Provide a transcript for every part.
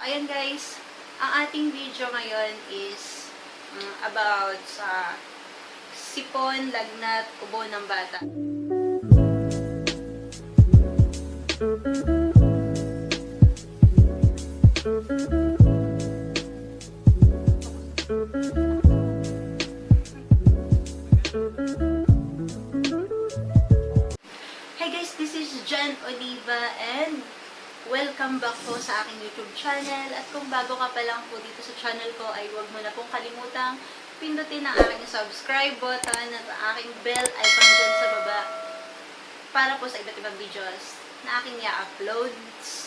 Ayan guys, ang ating video ngayon is mm, about sa sipon, lagnat, ubo ng bata. Hey guys, this is Jen Oliva and welcome back po sa aking YouTube channel. At kung bago ka pa lang po dito sa channel ko ay huwag mo na pong kalimutang pindutin ang aking subscribe button at ang aking bell icon dyan sa baba para po sa iba't ibang videos na aking i-upload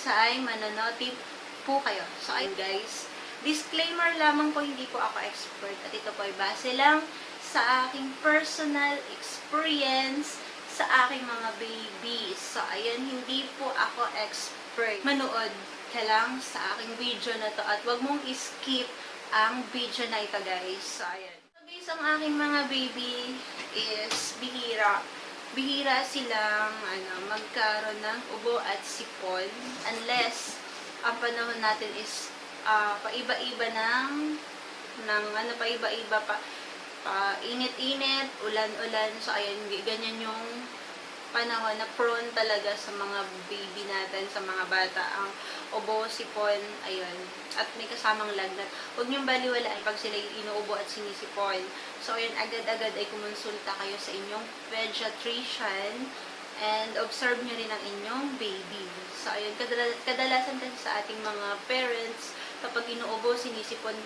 ay manonotif po kayo. So ayun guys, disclaimer lamang po hindi po ako expert at ito po ay base lang sa aking personal experience sa aking mga babies. So, ayan, hindi po ako expert. Manood ka lang sa aking video na to at wag mong skip ang video na ito, guys. So, ayan. So, guys, ang aking mga baby is bihira. Bihira silang ano, magkaroon ng ubo at sipon unless ang panahon natin is ah, paiba-iba ng ng ano paiba-iba pa pa init-init, ulan-ulan. So, ayan, g- ganyan yung panahon na prone talaga sa mga baby natin, sa mga bata. Ang ubo, sipon, ayun. At may kasamang lagnat. Huwag niyong baliwalaan pag sila inuubo at sinisipon. So, ayun, agad-agad ay kumonsulta kayo sa inyong pediatrician and observe niyo rin ang inyong baby. So, ayun, kadala- kadalasan kasi sa ating mga parents, kapag inuubo, sinisipon,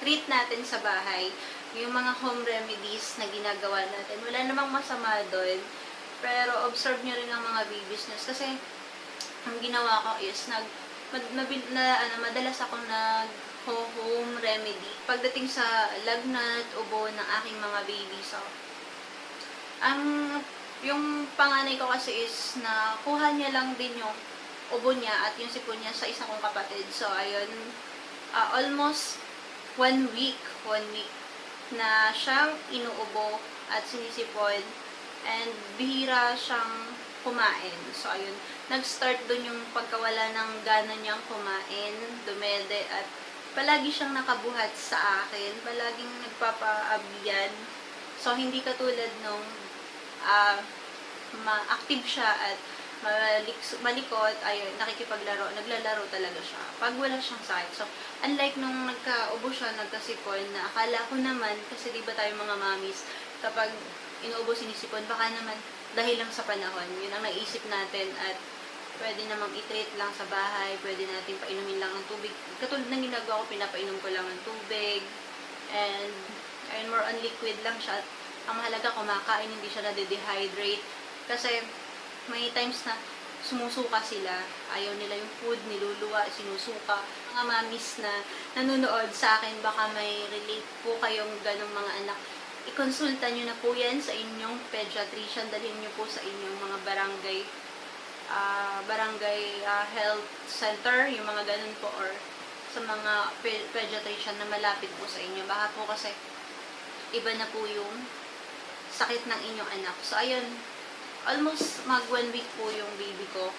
i-treat natin sa bahay yung mga home remedies na ginagawa natin. Wala namang masama doon. Pero observe nyo rin ang mga babies nyo. Kasi ang ginawa ko is nag mad, mabil- na, ano, madalas ako nag home remedy. Pagdating sa lagnat, ubo ng aking mga baby. So, ang yung panganay ko kasi is na kuha niya lang din yung ubo niya at yung sipon niya sa isa kong kapatid. So, ayun, ah, almost one week, one week na siyang inuubo at sinisipon and bihira siyang kumain. So, ayun, nag-start dun yung pagkawala ng gana niyang kumain, dumede, at palagi siyang nakabuhat sa akin, palaging nagpapaabiyan. So, hindi katulad nung ah, ma-active siya at malik- malikot, ayun, nakikipaglaro, naglalaro talaga siya. Pag wala siyang sakit. So, unlike nung nagka-ubo siya, nagkasipon, na akala ko naman, kasi di ba tayo mga mamis, kapag inuubo sinisipon, baka naman dahil lang sa panahon, yun ang naisip natin at pwede namang i-treat lang sa bahay, pwede natin painumin lang ng tubig. Katulad ng ginagawa ko, pinapainom ko lang ng tubig, and ayun, more on liquid lang siya. At ang mahalaga, kumakain, hindi siya nade-dehydrate. Kasi may times na sumusuka sila, ayaw nila yung food, niluluwa, sinusuka. Mga mamis na nanonood sa akin, baka may relate po kayong ganong mga anak. I-consulta nyo na po yan sa inyong pediatrician, dalhin nyo po sa inyong mga barangay ah, barangay ah, health center, yung mga ganun po, or sa mga pe- pediatrician na malapit po sa inyo. Baka po kasi iba na po yung sakit ng inyong anak. So, ayun, almost mag one week po yung baby ko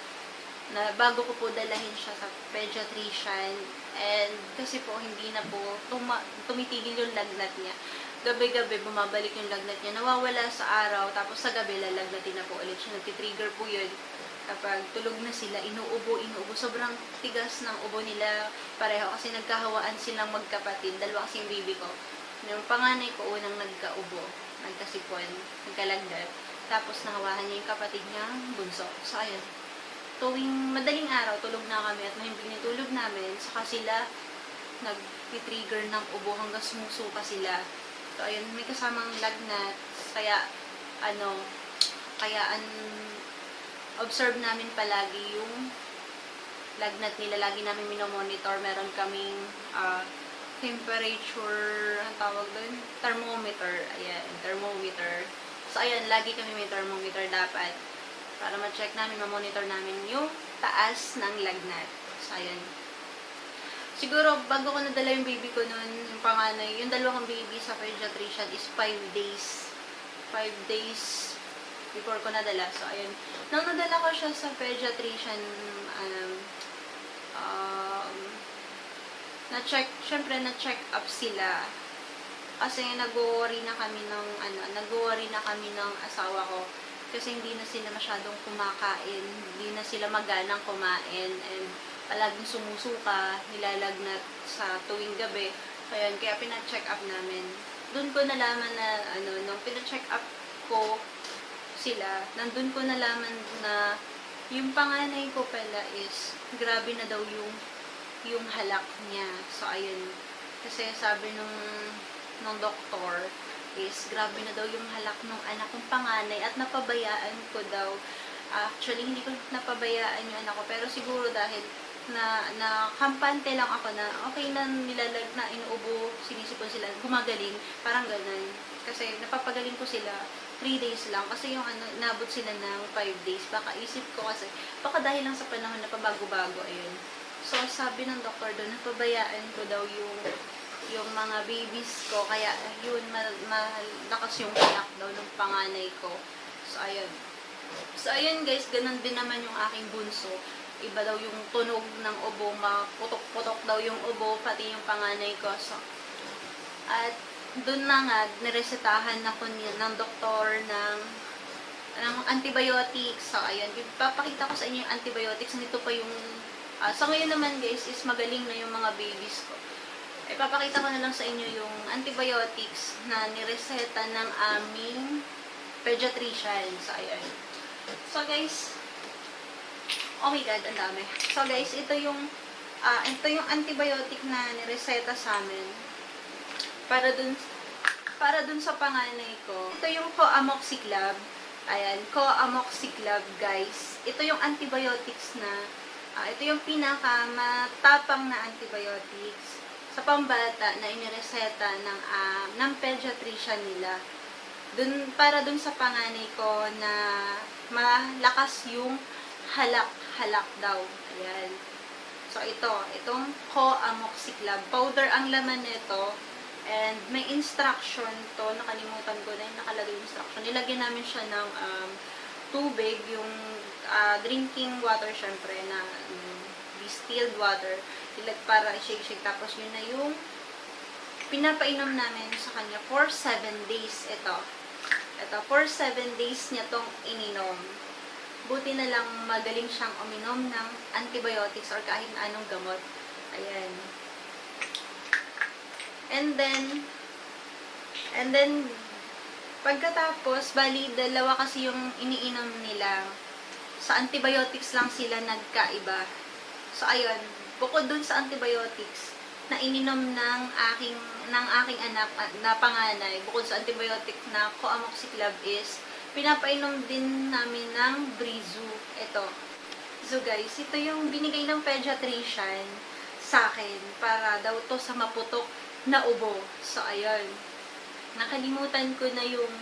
na bago ko po dalahin siya sa pediatrician and kasi po hindi na po tuma- tumitigil yung lagnat niya. Gabi-gabi bumabalik yung lagnat niya. Nawawala sa araw tapos sa gabi lalagnatin na po ulit siya. Nagtitrigger po yun kapag tulog na sila, inuubo, inuubo. Sobrang tigas ng ubo nila pareho kasi nagkahawaan silang magkapatid. Dalawa kasing baby ko. Yung panganay ko unang nagkaubo, nagkasipon, nagkalagnat. Tapos nahawahan niya yung kapatid niya, bunso. So, ayun. Tuwing madaling araw, tulog na kami at mahimbing yung tulog namin, saka sila nag-trigger ng ubo hanggang sumusuka sila. So, ayun, may kasamang lagnat. Kaya, ano, kaya an observe namin palagi yung lagnat nila. Lagi namin minomonitor. Meron kaming ah, temperature, ang tawag doon? Thermometer. Ayan, thermometer. So, ayan, lagi kami may thermometer dapat para ma-check namin, ma-monitor namin yung taas ng lagnat. So, ayan. Siguro, bago ko nadala yung baby ko noon, yung panganay, yung dalawang baby sa pediatrician is 5 days. 5 days before ko nadala. So, ayun. Nung nadala ko siya sa pediatrician, um, ah, na-check, syempre na-check up sila. Kasi nag-worry na kami ng, ano, nag-worry na kami ng asawa ko. Kasi hindi na sila masyadong kumakain, hindi na sila maganang kumain, and palaging sumusuka, nilalagnat sa tuwing gabi. Kaya, kaya pina-check up namin. Doon ko nalaman na, ano, nung pina-check up ko sila, nandun ko nalaman na yung panganay ko pala is, grabe na daw yung yung halak niya. So, ayun. Kasi sabi nung, nung doktor is, grabe na daw yung halak ng anak kong panganay at napabayaan ko daw. Actually, hindi ko napabayaan yung anak ko. Pero siguro dahil na, na kampante lang ako na okay na nilalag na inuubo, sinisipon sila, gumagaling, parang ganun. Kasi napapagaling ko sila 3 days lang kasi yung ano, nabot sila ng 5 days. Baka isip ko kasi, baka dahil lang sa panahon na pabago-bago, ayun. So, sabi ng doktor doon, napabayaan ko daw yung yung mga babies ko. Kaya, yun, mal- malakas yung daw ng panganay ko. So, ayun. So, ayun guys, ganun din naman yung aking bunso. Iba daw yung tunog ng ubo, maputok-putok daw yung ubo, pati yung panganay ko. So, at doon na nga, niresetahan ako niya ng doktor ng ng antibiotics. So, ayan, papakita ko sa inyo yung antibiotics. Nito pa yung, ah, sa ngayon naman guys, is magaling na yung mga babies ko. Ipapakita ko na lang sa inyo yung antibiotics na nireseta ng aming pediatrician. So, ayan. So, guys, oh my god, ang dami. So, guys, ito yung, ah, ito yung antibiotic na nireseta sa amin para dun para dun sa panganay ko. Ito yung Coamoxiclab. Ayan, Coamoxiclab, guys. Ito yung antibiotics na ah, ito yung pinaka matapang na antibiotics sa pambata na inireseta ng ah, ng pediatrician nila. Dun para dun sa panganay ko na malakas yung halak-halak daw. Ayan. So ito, itong Coamoxiclab powder ang laman nito And may instruction to, nakalimutan ko na yung nakalagay yung instruction. Nilagyan namin siya ng um, tubig, yung ah, drinking water syempre na um, distilled water. Ilag para i-shake-shake. Tapos yun na yung pinapainom namin sa kanya for 7 days ito. Ito, for 7 days niya tong ininom. Buti na lang magaling siyang uminom ng antibiotics or kahit anong gamot. Ayan. And then, and then, pagkatapos, bali, dalawa kasi yung iniinom nila. Sa antibiotics lang sila nagkaiba. So, ayun, bukod dun sa antibiotics, na ininom ng aking, ng aking anak ah, na panganay, bukod sa antibiotic na coamoxiclab is, pinapainom din namin ng Brizu. Ito. So, guys, ito yung binigay ng pediatrician sa akin para daw to sa maputok na ubo. So, ayun. Nakalimutan ko na yung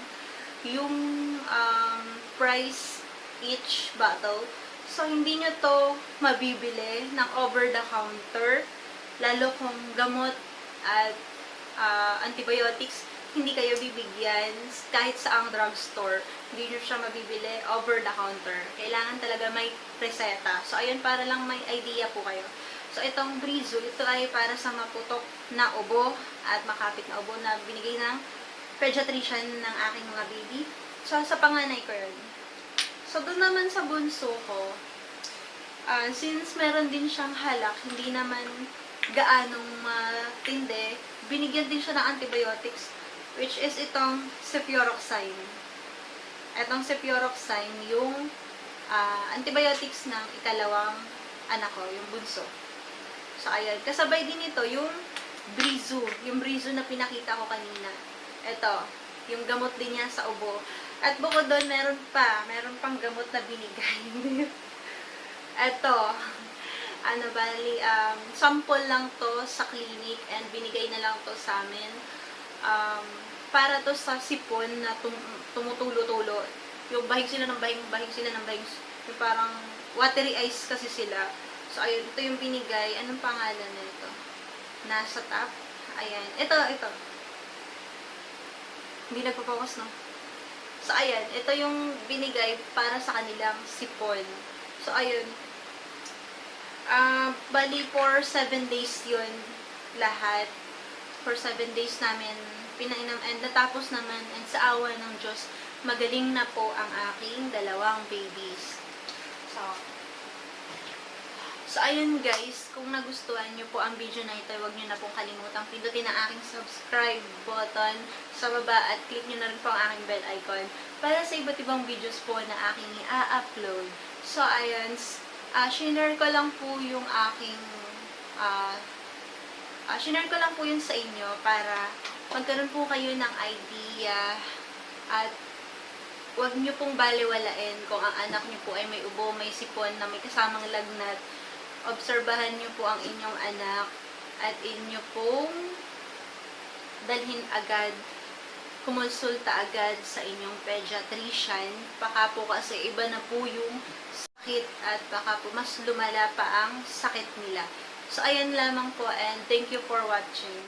yung um, price each bottle. So, hindi nyo to mabibili ng over-the-counter. Lalo kung gamot at ah, antibiotics, hindi kayo bibigyan kahit sa ang drugstore. Hindi nyo siya mabibili over-the-counter. Kailangan talaga may reseta. So, ayun, para lang may idea po kayo. So, itong Brizu, ito ay para sa maputok na ubo at makapit na ubo na binigay ng pediatrician ng aking mga baby. So, sa panganay ko yun. So, doon naman sa bunso ko, ah, since meron din siyang halak, hindi naman gaanong matindi, binigyan din siya ng antibiotics, which is itong cefuroxime. Itong cefuroxime, yung ah, antibiotics ng ikalawang anak ko, yung bunso. So, ayan. Kasabay din ito, yung Brizu. Yung Brizu na pinakita ko kanina. Ito, yung gamot din niya sa ubo. At bukod doon, meron pa. Meron pang gamot na binigay. Ito, ano bali, um, sample lang to sa clinic and binigay na lang to sa amin. Um, para to sa sipon na tum tumutulo-tulo. Yung bahig sila ng bahig, bahig sila ng bahig. Yung parang watery eyes kasi sila. So, ayun, ito yung binigay. Anong pangalan nito? Nasa top. Ayan. Ito, ito. Hindi nagpo-focus, no? So, ayan. Ito yung binigay para sa kanilang sipon. So, ayun. Ah, bali for 7 days yun. lahat. For seven days namin pinainom and natapos naman and sa awa ng Diyos, magaling na po ang aking dalawang babies. So, So, ayun guys, kung nagustuhan nyo po ang video na ito, huwag nyo na pong kalimutang pindutin ang aking subscribe button sa baba at click nyo na rin po ang aking bell icon para sa iba't ibang videos po na aking i-upload. So, ayun, uh, shinare ko lang po yung aking uh, uh, shinare ko lang po yun sa inyo para magkaroon po kayo ng idea at huwag nyo pong baliwalain kung ang anak nyo po ay may ubo, may sipon na may kasamang lagnat obserbahan niyo po ang inyong anak at inyo pong dalhin agad, kumonsulta agad sa inyong pediatrician. Baka po kasi iba na po yung sakit at baka po mas lumala pa ang sakit nila. So, ayan lamang po and thank you for watching.